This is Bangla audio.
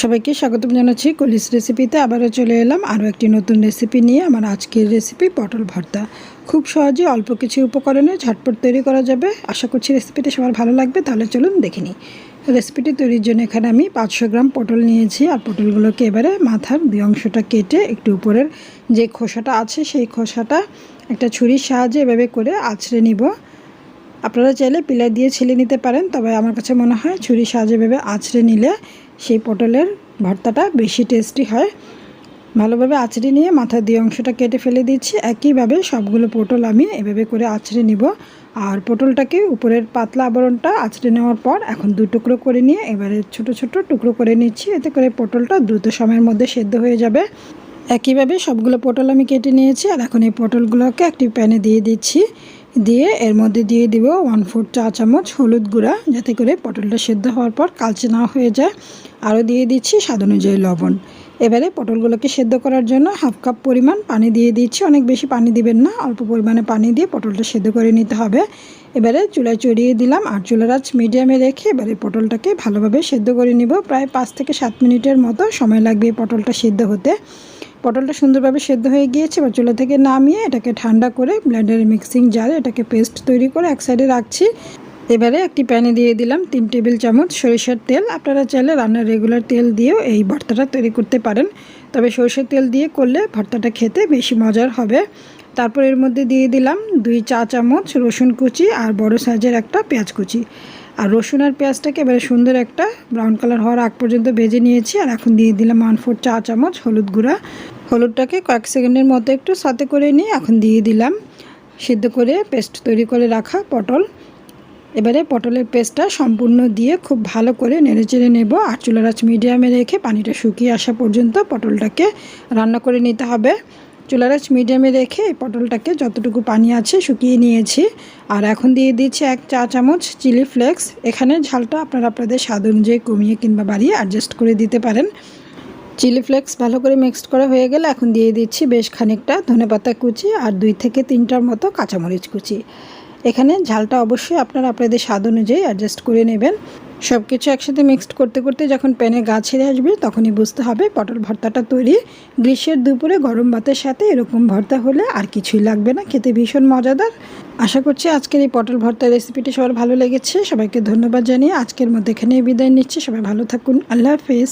সবাইকে স্বাগতম জানাচ্ছি কলিস রেসিপিতে। আবারও চলে এলাম আরও একটি নতুন রেসিপি নিয়ে আমার আজকের রেসিপি পটল ভর্তা। খুব সহজে অল্প কিছু উপকরণে ঝটপট তৈরি করা যাবে। আশা করছি রেসিপিটি সবার ভালো লাগবে, তাহলে চলুন দেখে নিই। রেসিপিটি তৈরির জন্য এখানে আমি পাঁচশো গ্রাম পটল নিয়েছি। আর পটলগুলোকে এবারে মাথার দুই অংশটা কেটে একটু উপরের যে খোসাটা আছে, সেই খোসাটা একটা ছুরির সাহায্যে এভাবে করে আছড়ে নিব। আপনারা চাইলে পিলার দিয়ে ছেলে নিতে পারেন, তবে আমার কাছে মনে হয় ছুরির সাহায্যে ভেবে আছড়ে নিলে সেই পটলের ভর্তাটা বেশি টেস্টি হয়। ভালোভাবে আছড়ে নিয়ে মাথার দিয়ে অংশটা কেটে ফেলে দিচ্ছি। একইভাবে সবগুলো পটল আমি এভাবে করে আছড়ে নিব। আর পটলটাকে উপরের পাতলা আবরণটা আছড়ে নেওয়ার পর এখন দু টুকরো করে নিয়ে এবারে ছোট ছোট টুকরো করে নিচ্ছি। এতে করে পটলটা দ্রুত সময়ের মধ্যে সেদ্ধ হয়ে যাবে। একইভাবে সবগুলো পটল আমি কেটে নিয়েছি। আর এখন এই পটলগুলোকে একটি প্যানে দিয়ে দিচ্ছি। দিয়ে এর মধ্যে দিয়ে দিব ওয়ান ফোর চা চামচ হলুদ গুঁড়া, যাতে করে পটলটা সেদ্ধ হওয়ার পর কালচে না হয়ে যায়। আরও দিয়ে দিচ্ছি স্বাদ অনুযায়ী লবণ। এবারে পটলগুলোকে সেদ্ধ করার জন্য হাফ কাপ পরিমাণ পানি দিয়ে দিচ্ছি। অনেক বেশি পানি দিবেন না, অল্প পরিমাণে পানি দিয়ে পটলটা সেদ্ধ করে নিতে হবে। এবারে চুলায় চড়িয়ে দিলাম আর চুলার আঁচ মিডিয়ামে রেখে এবারে পটলটাকে ভালোভাবে সেদ্ধ করে নিব। প্রায় পাঁচ থেকে সাত মিনিটের মতো সময় লাগবে পটলটা সেদ্ধ হতে। পটলটা সুন্দরভাবে সেদ্ধ হয়ে গিয়েছে, এবার চুলা থেকে নামিয়ে এটাকে ঠান্ডা করে ব্লেন্ডারে মিক্সিং জারে এটাকে পেস্ট তৈরি করে এক সাইডে রাখছি। এবারে একটি প্যানে দিয়ে দিলাম তিন টেবিল চামচ সরিষার তেল। আপনারা চাইলে রান্নার রেগুলার তেল দিয়েও এই ভর্তাটা তৈরি করতে পারেন। তবে সরষের তেল দিয়ে করলে ভর্তাটা খেতে বেশি মজার হবে। তারপর এর মধ্যে দিয়ে দিলাম দুই চা চামচ রসুন কুচি আর বড় সাইজের একটা পেঁয়াজ কুচি। আর রসুন আর পেঁয়াজটাকে এবারে সুন্দর একটা ব্রাউন কালার হওয়ার আগ পর্যন্ত ভেজে নিয়েছি। আর এখন দিয়ে দিলাম ওয়ান ফোর চা চামচ হলুদ গুঁড়া। হলুদটাকে কয়েক সেকেন্ডের মতো একটু সাথে করে নিয়ে এখন দিয়ে দিলাম। সিদ্ধ করে পেস্ট তৈরি করে রাখা পটল। এবারে পটলের পেস্টটা সম্পূর্ণ দিয়ে খুব ভালো করে নেড়েচেড়ে নেব আর চুলার আঁচ মিডিয়ামে রেখে পানিটা শুকিয়ে আসা পর্যন্ত পটলটাকে রান্না করে নিতে হবে। চুলার আঁচ মিডিয়ামে রেখে পটলটাকে যতটুকু পানি আছে শুকিয়ে নিয়েছি। আর এখন দিয়ে দিচ্ছি এক চা চামচ চিলি ফ্লেক্স। এখানে ঝালটা আপনারা আপনাদের স্বাদ অনুযায়ী কমিয়ে কিংবা বাড়িয়ে অ্যাডজাস্ট করে দিতে পারেন। চিলি ফ্লেক্স ভালো করে মিক্সড করা হয়ে গেলে এখন দিয়ে দিচ্ছি বেশ খানিকটা ধনেপাতা কুচি আর দুই থেকে তিনটার মতো কাঁচামরিচ কুচি। এখানে ঝালটা অবশ্যই আপনারা আপনাদের স্বাদ অনুযায়ী অ্যাডজাস্ট করে নেবেন। সব কিছু একসাথে মিক্সড করতে করতে যখন প্যানে গা ছেড়ে আসবে তখনই বুঝতে হবে পটল ভর্তাটা তৈরি। গ্রীষ্মের দুপুরে গরম ভাতের সাথে এরকম ভর্তা হলে আর কিছুই লাগবে না, খেতে ভীষণ মজাদার। আশা করছি আজকের এই পটল ভর্তার রেসিপিটি সবার ভালো লেগেছে। সবাইকে ধন্যবাদ জানিয়ে আজকের মধ্যে এখানে বিদায় নিচ্ছি। সবাই ভালো থাকুন। আল্লাহ হাফেজ।